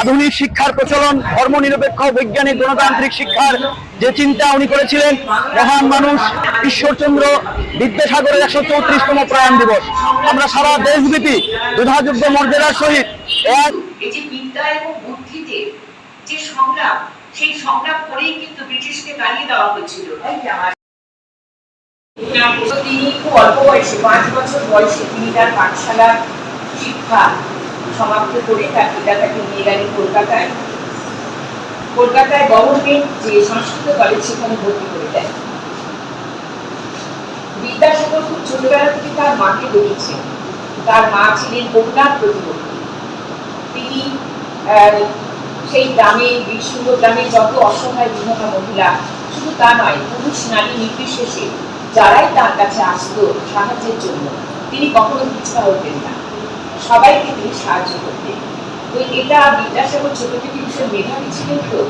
আধুনিক শিক্ষার প্রচলন, ধর্মনিরপেক্ষ, বৈজ্ঞানিক, গণতান্ত্রিক শিক্ষার যে চিন্তা উনি করেছিলেন, মহান মানুষ ঈশ্বরচন্দ্র বিদ্যাসাগরের একশো চৌত্রিশতম প্রয়াণ দিবস। আমরা সারা দেশব্যাপী যথাযোগ্য মর্যাদার সহিত এক সংগ্রাম সেই সংগ্রাম করেই কিন্তু গেলেন কলকাতায়। কলকাতায় গভর্নমেন্ট যে সংস্কৃত কলেজ সেখানে ভর্তি করে দেয়। বিদ্যাসাগর খুব ছোটবেলা থেকে তার মাকে দেখেছেন তার মা ছিলেন তিনি সেই গ্রামে বিষ্ণুপুর গ্রামে যত অসহায় বিধবা মহিলা, শুধু তা নয়, পুরুষ, নারী নির্বিশেষে যারাই তার কাছে আসতো সাহায্যের জন্য, তিনি কখনো পিছপা হতেন না। সবাইকে তিনি সাহায্য করতেন। তো এটা বিদ্যাসাগর ছোট থেকে ভীষণ মেধাবী ছিলেন তো।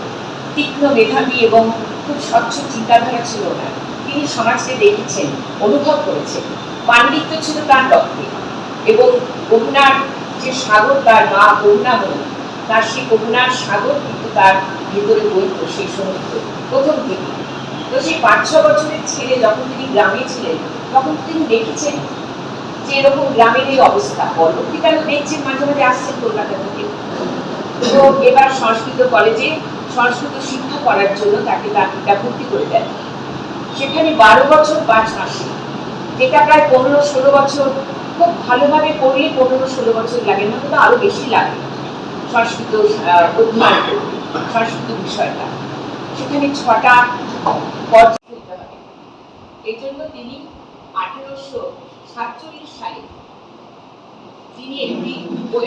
তীক্ষ্ণ মেধাবী এবং খুব স্বচ্ছ চিন্তাধারা ছিল না তিনি সমাজকে দেখেছেন, অনুভব করেছেন। পাণ্ডিত্য ছিল তার রক্তে এবং করুণার যে সাগর, তার মা করুণাময়ী, তার সেই করুণার সাগর কিন্তু তার ভিতরে বইত সেই সমুদ্র, প্রথম থেকে। তো সেই পাঁচ ছ বছরের ছেলে যখন তিনি গ্রামে ছিলেন, তখন তিনি দেখেছেন যে এরকম গ্রামের এই অবস্থা পরবর্তীকালে দেখছেন মাঝে মাঝে আসছেন কলকাতা থেকে। তো এবার সংস্কৃত কলেজে সংস্কৃত শিক্ষা করার জন্য তাকে তার ভর্তি করে দেন। সেখানে বারো বছর পাঁচ মাসে, যেটা প্রায় পনেরো ষোলো বছর, খুব ভালোভাবে পড়লে পনেরো ষোলো বছর লাগে, না তো আরও বেশি লাগে সংস্কৃত অধ্যয়ন সংস্কৃত বিষয়টা। সেখানে ছটা পর্যায় এই জন্য তিনি আঠেরোশো সাতচল্লিশ সালে তিনি একটি বই